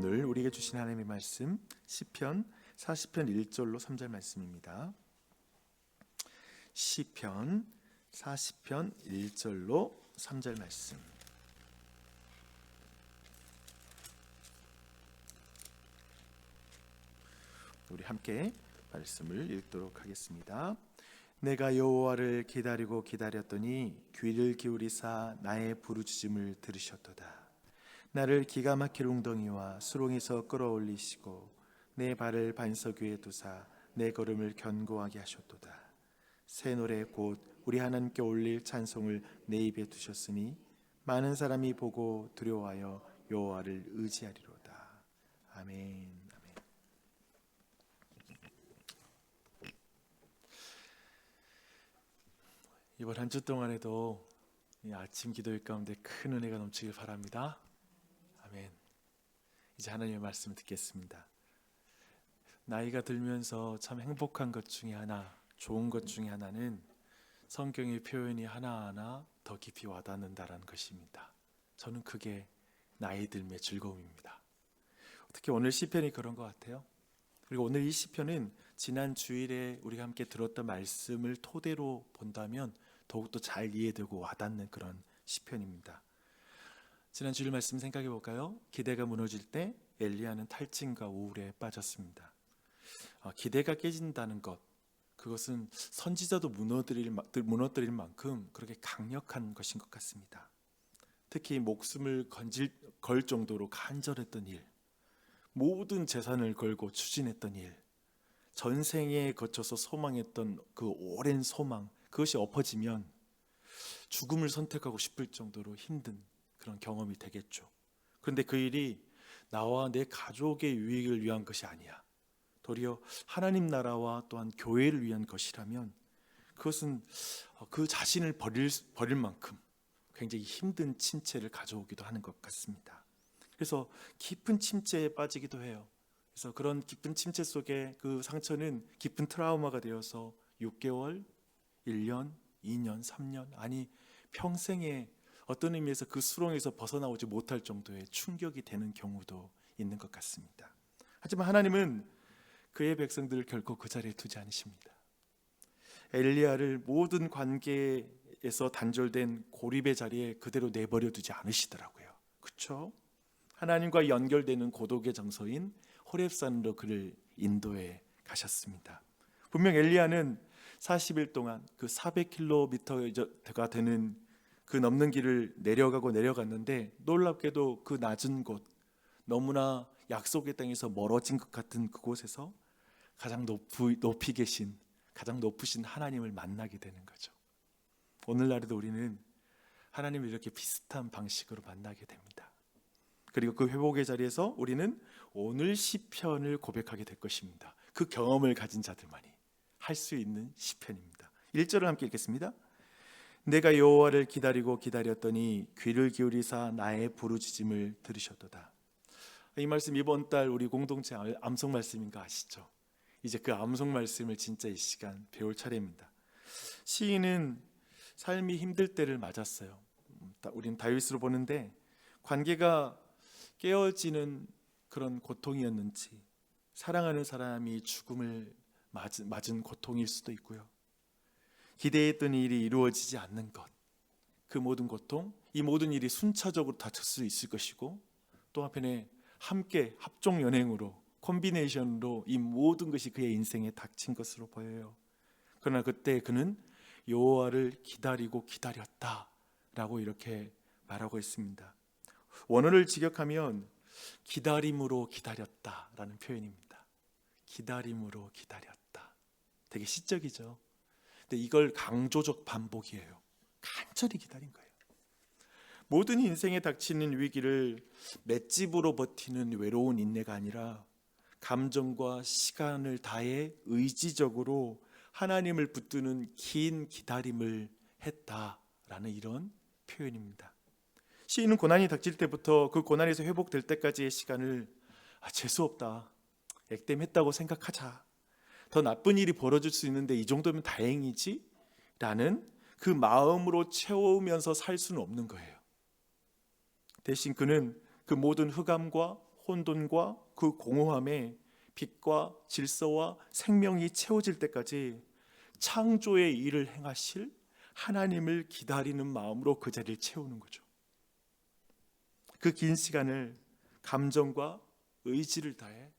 오늘 우리에게 주신 하나님의 말씀 시편 40편 1절로 3절 말씀입니다. 시편 40편 1절로 3절 말씀. 우리 함께 말씀을 읽도록 하겠습니다. 내가 여호와를 기다리고 기다렸더니 귀를 기울이사 나의 부르짖음을 들으셨도다. 나를 기가 막힐 웅덩이와 수렁에서 끌어올리시고 내 발을 반석 위에 두사 내 걸음을 견고하게 하셨도다. 새 노래 곧 우리 하나님께 올릴 찬송을 내 입에 두셨으니 많은 사람이 보고 두려워하여 여호와를 의지하리로다. 아멘. 이번 한 주 동안에도 이 아침 기도회 가운데 큰 은혜가 넘치길 바랍니다. 이제 하나님의 말씀 듣겠습니다. 나이가 들면서 참 행복한 것 중에 하나, 좋은 것 중에 하나는 성경의 표현이 하나하나 더 깊이 와닿는다라는 것입니다. 저는 그게 나이 들매 즐거움입니다. 특히 오늘 시편이 그런 것 같아요. 그리고 오늘 이 시편은 지난 주일에 우리가 함께 들었던 말씀을 토대로 본다면 더욱더 잘 이해되고 와닿는 그런 시편입니다. 지난 주일 말씀 생각해 볼까요? 기대가 무너질 때 엘리야는 탈진과 우울에 빠졌습니다. 아, 기대가 깨진다는 것, 그것은 선지자도 무너뜨릴, 마- 무너뜨릴 만큼 그렇게 강력한 것인 것 같습니다. 특히 목숨을 건질, 걸 정도로 간절했던 일, 모든 재산을 걸고 추진했던 일, 전생에 거쳐서 소망했던 그 오랜 소망, 그것이 엎어지면 죽음을 선택하고 싶을 정도로 힘든 그런 경험이 되겠죠. 그런데 그 일이 나와 내 가족의 유익을 위한 것이 아니야. 도리어 하나님 나라와 또한 교회를 위한 것이라면 그것은 어, 그 자신을 버릴, 버릴 만큼 굉장히 힘든 침체를 가져오기도 하는 것 같습니다. 그래서 깊은 침체에 빠지기도 해요. 그래서 그런 깊은 침체 속에 그 상처는 깊은 트라우마가 되어서 6개월, 1년, 2년, 3년 아니 평생에 어떤 의미에서 그 수렁에서 벗어나오지 못할 정도의 충격이 되는 경우도 있는 것 같습니다. 하지만 하나님은 그의 백성들을 결코 그 자리에 두지 않으십니다. 엘리야를 모든 관계에서 단절된 고립의 자리에 그대로 내버려 두지 않으시더라고요. 그렇죠? 하나님과 연결되는 고독의 장소인 호렙산으로 그를 인도해 가셨습니다. 분명 엘리야는 40일 동안 그 400km가 되는 그 높는 길을 내려가고 내려갔는데 놀랍게도 그 낮은 곳 너무나 약속의 땅에서 멀어진 것 같은 그곳에서 가장 높이, 높이 계신 가장 높으신 하나님을 만나게 되는 거죠. 오늘날에도 우리는 하나님을 이렇게 비슷한 방식으로 만나게 됩니다. 그리고 그 회복의 자리에서 우리는 오늘 시편을 고백하게 될 것입니다. 그 경험을 가진 자들만이 할 수 있는 시편입니다. 1절을 함께 읽겠습니다. 내가 여호와를 기다리고 기다렸더니 귀를 기울이사 나의 부르짖음을 들으셨도다. 이 말씀 이번 달 우리 공동체 암송 말씀인 거 아시죠? 이제 그 암송 말씀을 진짜 이 시간 배울 차례입니다. 시인은 삶이 힘들 때를 맞았어요. 음, 다- 우린 다윗으로 보는데 관계가 깨어지는 그런 고통이었는지 사랑하는 사람이 죽음을 맞은, 맞은 고통일 수도 있고요. 기대했던 일이 이루어지지 않는 것, 그 모든 고통, 이 모든 일이 순차적으로 닥칠 수 있을 것이고 또 한편에 함께 합종 연행으로 콤비네이션으로 이 모든 것이 그의 인생에 닥친 것으로 보여요. 그러나 그때 그는 여호와를 기다리고 기다렸다라고 이렇게 말하고 있습니다. 원어를 직역하면 기다림으로 기다렸다라는 표현입니다. 기다림으로 기다렸다. 되게 시적이죠. 근데 이걸 강조적 반복이에요. 간절히 기다린 거예요. 모든 인생에 닥치는 위기를 맷집으로 버티는 외로운 인내가 아니라 감정과 시간을 다해 의지적으로 하나님을 붙드는 긴 기다림을 했다라는 이런 표현입니다. 시인은 고난이 닥칠 때부터 그 고난에서 회복될 때까지의 시간을 아, 재수 없다. 액땜했다고 생각하자. 더 나쁜 일이 벌어질 수 있는데 이 정도면 다행이지? 라는 그 마음으로 채우면서 살 수는 없는 거예요. 대신 그는 그 모든 흑암과 혼돈과 그 공허함에 빛과 질서와 생명이 채워질 때까지 창조의 일을 행하실 하나님을 기다리는 마음으로 그 자리를 채우는 거죠. 그 긴 시간을 감정과 의지를 다해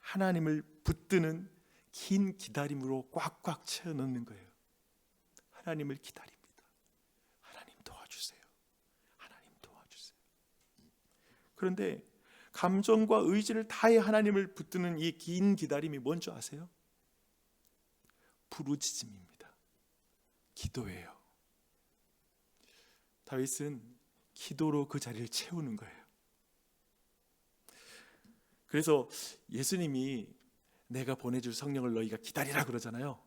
하나님을 붙드는 긴 기다림으로 꽉꽉 채워 넣는 거예요. 하나님을 기다립니다. 하나님 도와주세요. 하나님 도와주세요. 그런데 감정과 의지를 다해 하나님을 붙드는 이 긴 기다림이 뭔지 아세요? 부르짖음입니다. 기도예요. 다윗은 기도로 그 자리를 채우는 거예요. 그래서 예수님이 내가 보내줄 성령을 너희가 기다리라 그러잖아요.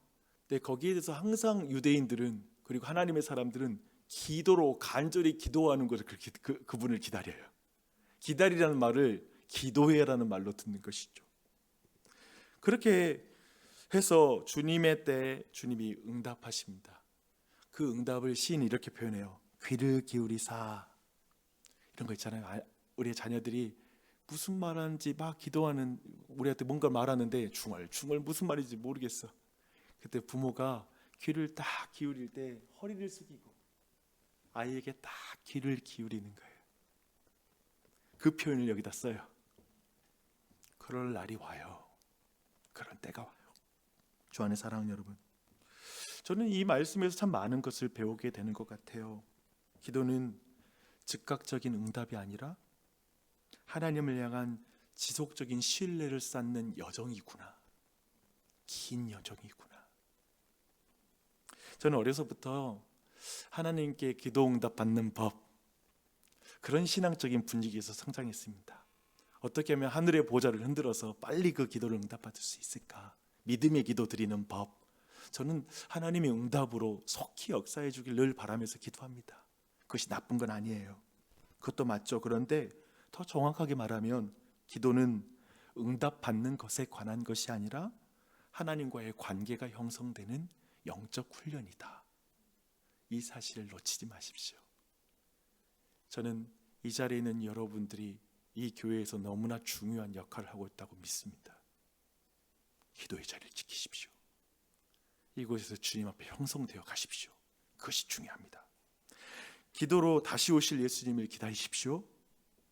근데 거기에 대해서 항상 유대인들은 그리고 하나님의 사람들은 기도로 간절히 기도하는 것을 그렇게 그, 그분을 기다려요. 기다리라는 말을 기도해라는 말로 듣는 것이죠. 그렇게 해서 주님의 때 주님이 응답하십니다. 그 응답을 시인이 이렇게 표현해요. 귀를 기울이사 이런 거 있잖아요. 아, 우리의 자녀들이 무슨 말하는지 막 기도하는 우리한테 뭔가 말하는데 중얼중얼 무슨 말인지 모르겠어. 그때 부모가 귀를 딱 기울일 때 허리를 숙이고 아이에게 딱 귀를 기울이는 거예요. 그 표현을 여기다 써요. 그럴 날이 와요. 그런 때가 와요. 주 안의 사랑하는 여러분. 저는 이 말씀에서 참 많은 것을 배우게 되는 것 같아요. 기도는 즉각적인 응답이 아니라 하나님을 향한 지속적인 신뢰를 쌓는 여정이구나. 긴 여정이구나. 저는 어려서부터 하나님께 기도 응답 받는 법 그런 신앙적인 분위기에서 성장했습니다. 어떻게 하면 하늘의 보좌를 흔들어서 빨리 그 기도를 응답받을 수 있을까? 믿음의 기도 드리는 법. 저는 하나님의 응답으로 속히 역사해 주길 늘 바라면서 기도합니다. 그것이 나쁜 건 아니에요. 그것도 맞죠. 그런데 더 정확하게 말하면 기도는 응답 받는 것에 관한 것이 아니라 하나님과의 관계가 형성되는 영적 훈련이다. 이 사실을 놓치지 마십시오. 저는 이 자리에 있는 여러분들이 이 교회에서 너무나 중요한 역할을 하고 있다고 믿습니다. 기도의 자리를 지키십시오. 이곳에서 주님 앞에 형성되어 가십시오. 그것이 중요합니다. 기도로 다시 오실 예수님을 기다리십시오.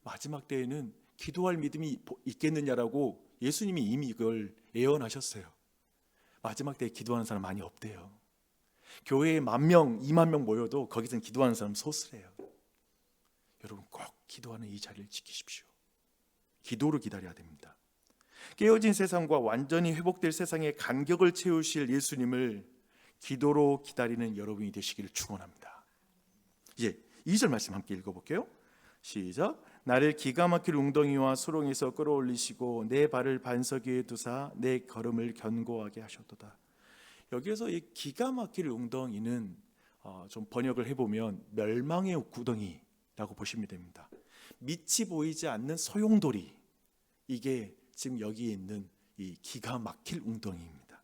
마지막 때에는 기도할 믿음이 있겠느냐라고 예수님이 이미 이걸 예언하셨어요. 마지막 때에 기도하는 사람 많이 없대요. 교회에 만 명, 이만 명 모여도 거기서는 기도하는 사람 소수래요. 여러분 꼭 기도하는 이 자리를 지키십시오. 기도로 기다려야 됩니다. 깨어진 세상과 완전히 회복될 세상의 간격을 채우실 예수님을 기도로 기다리는 여러분이 되시기를 축원합니다. 이제 2절 말씀 함께 읽어 볼게요. 시작. 나를 기가 막힐 웅덩이와 수렁에서 끌어올리시고 내 발을 반석 위에 두사 내 걸음을 견고하게 하셨도다. 여기에서 이 기가 막힐 웅덩이는 어, 좀 번역을 해보면 멸망의 구덩이라고 보시면 됩니다. 밑이 보이지 않는 소용돌이 이게 지금 여기에 있는 이 기가 막힐 웅덩이입니다.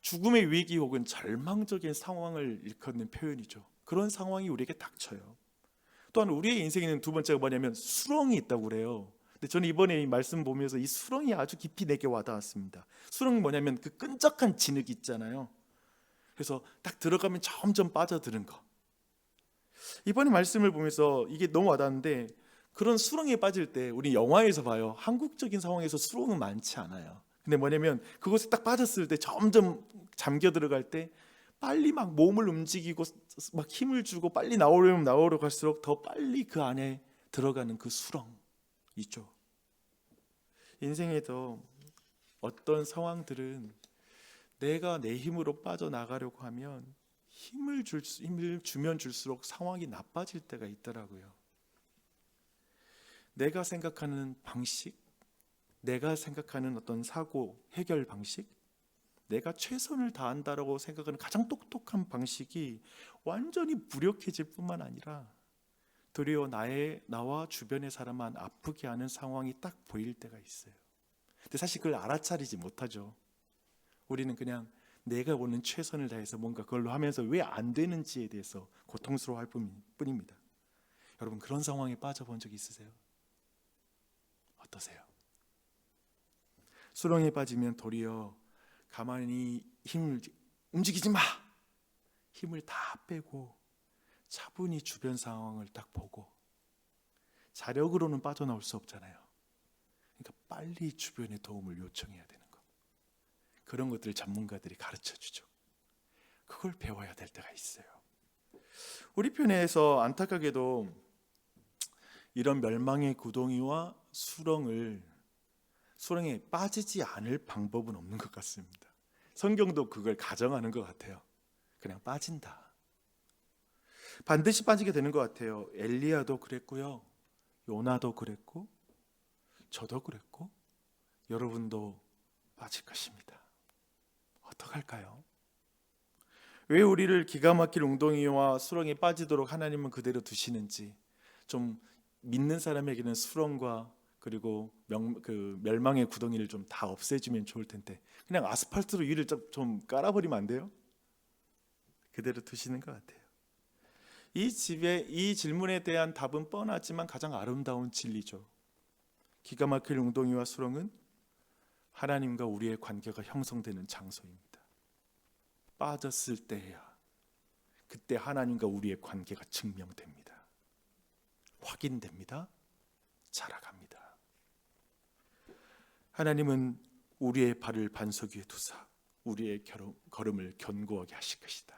죽음의 위기 혹은 절망적인 상황을 일컫는 표현이죠. 그런 상황이 우리에게 닥쳐요. 또한 우리의 인생에는 두 번째가 뭐냐면 수렁이 있다고 그래요. 근데 저는 이번에 이 말씀 보면서 이 수렁이 아주 깊이 내게 와닿았습니다. 수렁이 뭐냐면 그 끈적한 진흙 있잖아요. 그래서 딱 들어가면 점점 빠져드는 거. 이번에 말씀을 보면서 이게 너무 와닿는데 그런 수렁에 빠질 때 우리 영화에서 봐요. 한국적인 상황에서 수렁은 많지 않아요. 근데 뭐냐면 그곳에 딱 빠졌을 때 점점 잠겨 들어갈 때 빨리 막 몸을 움직이고 막 힘을 주고 빨리 나오려면 나오려 갈수록 더 빨리 그 안에 들어가는 그 수렁 있죠. 인생에도 어떤 상황들은 내가 내 힘으로 빠져나가려고 하면 힘을 줄 힘을 주면 줄수록 상황이 나빠질 때가 있더라고요. 내가 생각하는 방식, 내가 생각하는 어떤 사고 해결 방식, 내가 최선을 다한다라고 생각하는 가장 똑똑한 방식이 완전히 무력해질 뿐만 아니라 도리어 나의 나와 주변의 사람만 아프게 하는 상황이 딱 보일 때가 있어요. 근데 사실 그걸 알아차리지 못하죠. 우리는 그냥 내가 오는 최선을 다해서 뭔가 그걸로 하면서 왜 안 되는지에 대해서 고통스러워할 뿐입니다. 여러분 그런 상황에 빠져본 적 있으세요? 어떠세요? 수렁에 빠지면 도리어 가만히 힘을 움직이지 마. 힘을 다 빼고 차분히 주변 상황을 딱 보고 자력으로는 빠져나올 수 없잖아요. 그러니까 빨리 주변의 도움을 요청해야 되는 거. 그런 것들을 전문가들이 가르쳐 주죠. 그걸 배워야 될 때가 있어요. 우리 편에서 안타깝게도 이런 멸망의 구덩이와 수렁을 수렁에 빠지지 않을 방법은 없는 것 같습니다. 성경도 그걸 가정하는 것 같아요. 그냥 빠진다. 반드시 빠지게 되는 것 같아요. 엘리야도 그랬고요. 요나도 그랬고 저도 그랬고 여러분도 빠질 것입니다. 어떡할까요? 왜 우리를 기가 막힐 웅덩이와 수렁에 빠지도록 하나님은 그대로 두시는지 좀 믿는 사람에게는 수렁과 그리고 명, 그 멸망의 구덩이를 좀 다 없애주면 좋을 텐데 그냥 아스팔트로 위를 좀, 좀 깔아버리면 안 돼요? 그대로 두시는 것 같아요. 이 집에 이 질문에 대한 답은 뻔하지만 가장 아름다운 진리죠. 기가 막힐 웅덩이와 수렁은 하나님과 우리의 관계가 형성되는 장소입니다. 빠졌을 때야 그때 하나님과 우리의 관계가 증명됩니다. 확인됩니다. 자라갑니다. 하나님은 우리의 발을 반석 위에 두사 우리의 걸음을 견고하게 하실 것이다.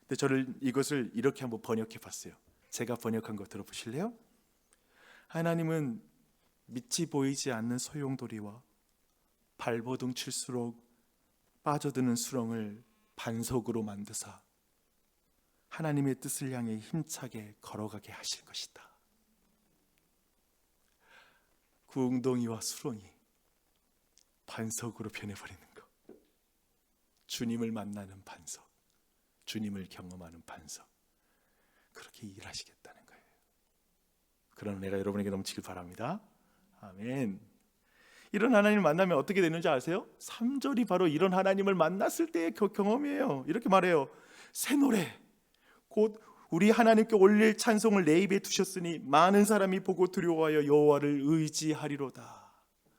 근데 저를 이것을 이렇게 한번 번역해 봤어요. 제가 번역한 거 들어보실래요? 하나님은 밑이 보이지 않는 소용돌이와 발버둥 칠수록 빠져드는 수렁을 반석으로 만드사 하나님의 뜻을 향해 힘차게 걸어가게 하실 것이다. 구웅덩이와 수렁이 반석으로 변해버리는 것. 주님을 만나는 반석, 주님을 경험하는 반석. 그렇게 일하시겠다는 거예요. 그런 은혜가 여러분에게 넘치길 바랍니다. 아멘. 이런 하나님을 만나면 어떻게 되는지 아세요? 3절이 바로 이런 하나님을 만났을 때의 경험이에요. 이렇게 말해요. 새 노래, 곧 우리 하나님께 올릴 찬송을 내 입에 두셨으니 많은 사람이 보고 두려워하여 여호와를 의지하리로다.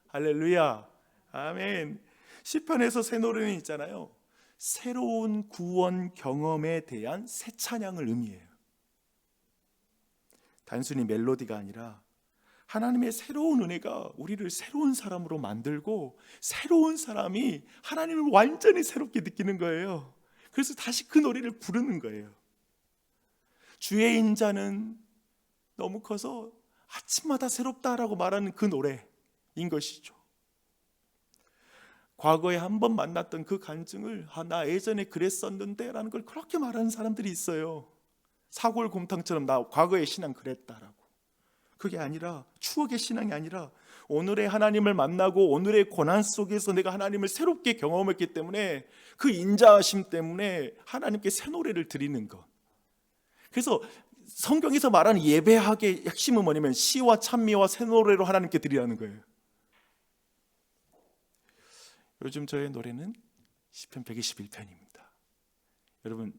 할렐루야. 아멘. 시편에서 새 노래는 있잖아요. 새로운 구원 경험에 대한 새 찬양을 의미해요. 단순히 멜로디가 아니라 하나님의 새로운 은혜가 우리를 새로운 사람으로 만들고 새로운 사람이 하나님을 완전히 새롭게 느끼는 거예요. 그래서 다시 그 노래를 부르는 거예요. 주의 인자는 너무 커서 아침마다 새롭다라고 말하는 그 노래인 것이죠. 과거에 한 번 만났던 그 간증을 아, 나 예전에 그랬었는데라는 걸 그렇게 말하는 사람들이 있어요. 사골곰탕처럼 나 과거의 신앙 그랬다라고. 그게 아니라 추억의 신앙이 아니라 오늘의 하나님을 만나고 오늘의 고난 속에서 내가 하나님을 새롭게 경험했기 때문에 그 인자하심 때문에 하나님께 새 노래를 드리는 것. 그래서 성경에서 말하는 예배학의 핵심은 뭐냐면 시와 찬미와 새 노래로 하나님께 드리라는 거예요. 요즘 저의 노래는 시편 121편입니다. 여러분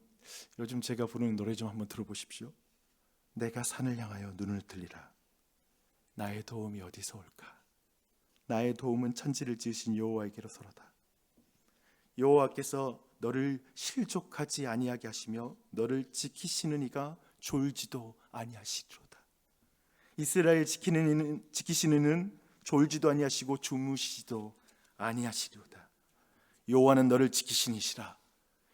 요즘 제가 부르는 노래 좀 한번 들어보십시오. 내가 산을 향하여 눈을 들리라. 나의 도움이 어디서 올까? 나의 도움은 천지를 지으신 여호와에게로서로다. 여호와께서 너를 실족하지 아니하게 하시며 너를 지키시는 이가 졸지도 아니하시리로다. 이스라엘 지키는 이는 지키시는 이는 졸지도 아니하시고 주무시지도 아니하시리로다. 여호와는 너를 지키시니시라.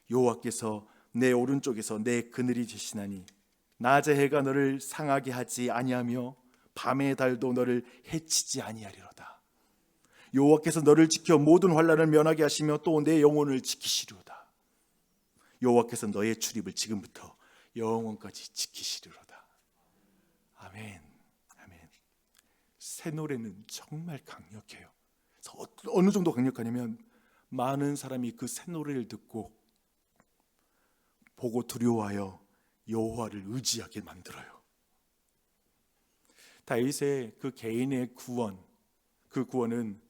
여호와께서 내 오른쪽에서 내 그늘이 되시나니 낮의 해가 너를 상하게 하지 아니하며 밤의 달도 너를 해치지 아니하리로다. 여호와께서 너를 지켜 모든 환란을 면하게 하시며 또 내 영혼을 지키시리로다. 여호와께서 너의 출입을 지금부터 영원까지 지키시리로다. 아멘. 아멘. 새 노래는 정말 강력해요. 어느 정도 강력하냐면 많은 사람이 그 새 노래를 듣고 보고 두려워하여 여호와를 의지하게 만들어요. 다윗의 그 개인의 구원, 그 구원은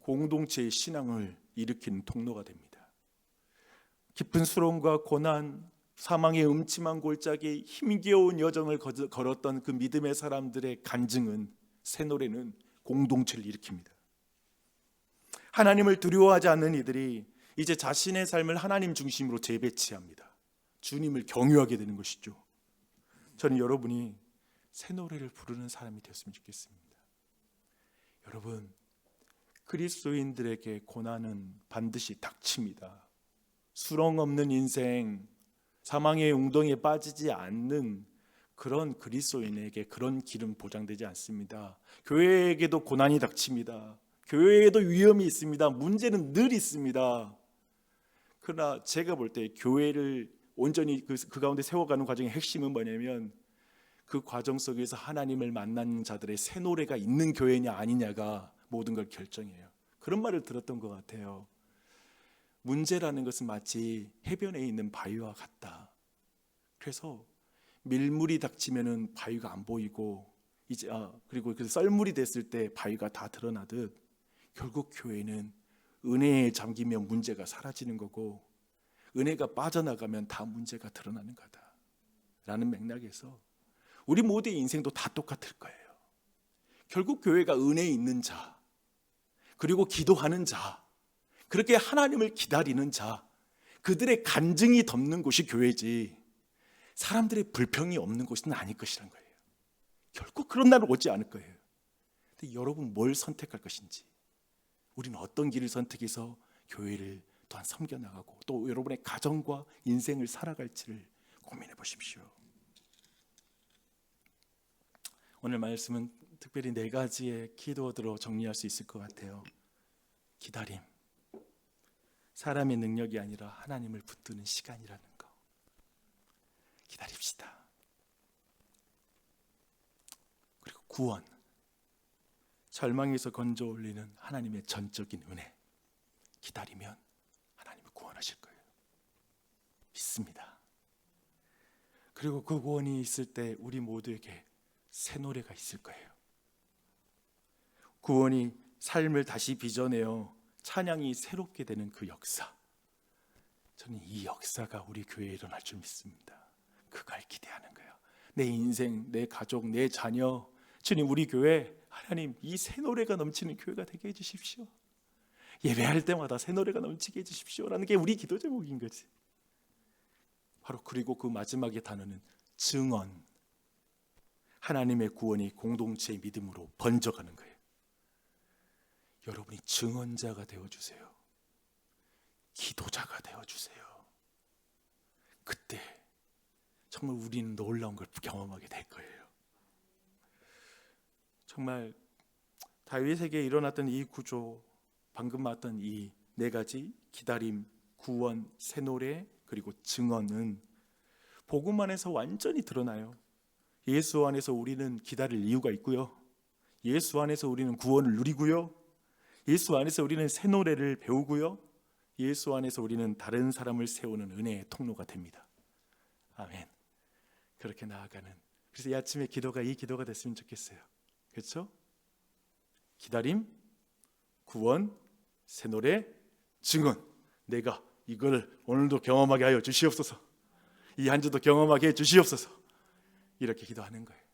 공동체의 신앙을 일으키는 통로가 됩니다. 깊은 수렁과 고난, 사망의 음침한 골짜기 힘겨운 여정을 걸었던 그 믿음의 사람들의 간증은 새 노래는 공동체를 일으킵니다. 하나님을 두려워하지 않는 이들이 이제 자신의 삶을 하나님 중심으로 재배치합니다. 주님을 경유하게 되는 것이죠. 저는 여러분이 새 노래를 부르는 사람이 되었으면 좋겠습니다. 여러분, 그리스도인들에게 고난은 반드시 닥칩니다. 수렁 없는 인생, 사망의 웅덩이에 빠지지 않는 그런 그리스도인에게 그런 길은 보장되지 않습니다. 교회에게도 고난이 닥칩니다. 교회에도 위험이 있습니다. 문제는 늘 있습니다. 그러나 제가 볼 때 교회를 온전히 그, 그 가운데 세워가는 과정의 핵심은 뭐냐면 그 과정 속에서 하나님을 만난 자들의 새 노래가 있는 교회냐 아니냐가 모든 걸 결정해요. 그런 말을 들었던 것 같아요. 문제라는 것은 마치 해변에 있는 바위와 같다. 그래서 밀물이 닥치면은 바위가 안 보이고 이제 아, 그리고 그 썰물이 됐을 때 바위가 다 드러나듯 결국 교회는 은혜에 잠기면 문제가 사라지는 거고 은혜가 빠져나가면 다 문제가 드러나는 거다. 라는 맥락에서 우리 모두의 인생도 다 똑같을 거예요. 결국 교회가 은혜 있는 자, 그리고 기도하는 자, 그렇게 하나님을 기다리는 자, 그들의 간증이 덮는 곳이 교회지, 사람들의 불평이 없는 곳은 아닐 것이란 거예요. 결국 그런 날은 오지 않을 거예요. 근데 여러분 뭘 선택할 것인지, 우리는 어떤 길을 선택해서 교회를 또한 섬겨 나가고 또 여러분의 가정과 인생을 살아갈지를 고민해 보십시오. 오늘 말씀은 특별히 네 가지의 키워드로 정리할 수 있을 것 같아요. 기다림. 사람의 능력이 아니라 하나님을 붙드는 시간이라는 거. 기다립시다. 그리고 구원. 절망에서 건져 올리는 하나님의 전적인 은혜. 기다리면 하나님을 구원하실 거예요. 믿습니다. 그리고 그 구원이 있을 때 우리 모두에게 새 노래가 있을 거예요. 구원이 삶을 다시 빚어내어 찬양이 새롭게 되는 그 역사. 저는 이 역사가 우리 교회에 일어날 줄 믿습니다. 그걸 기대하는 거예요. 내 인생, 내 가족, 내 자녀, 주님 우리 교회 하나님 이 새 노래가 넘치는 교회가 되게 해주십시오. 예배할 때마다 새 노래가 넘치게 해주십시오라는 게 우리 기도 제목인 거지. 바로 그리고 그 마지막의 단어는 증언. 하나님의 구원이 공동체의 믿음으로 번져가는 거예요. 여러분이 증언자가 되어 주세요. 기도자가 되어 주세요. 그때 정말 우리는 놀라운 걸 경험하게 될 거예요. 정말 다윗에게 일어났던 이 구조, 방금 봤던 이 네 가지 기다림, 구원, 새 노래 그리고 증언은 복음 안에서 완전히 드러나요. 예수 안에서 우리는 기다릴 이유가 있고요. 예수 안에서 우리는 구원을 누리고요. 예수 안에서 우리는 새 노래를 배우고요. 예수 안에서 우리는 다른 사람을 세우는 은혜의 통로가 됩니다. 아멘. 그렇게 나아가는. 그래서 이 아침에 기도가 이 기도가 됐으면 좋겠어요. 그렇죠? 기다림, 구원, 새 노래, 증언. 내가 이걸 오늘도 경험하게 하여 주시옵소서. 이 한 주도 경험하게 해 주시옵소서. 이렇게 기도하는 거예요.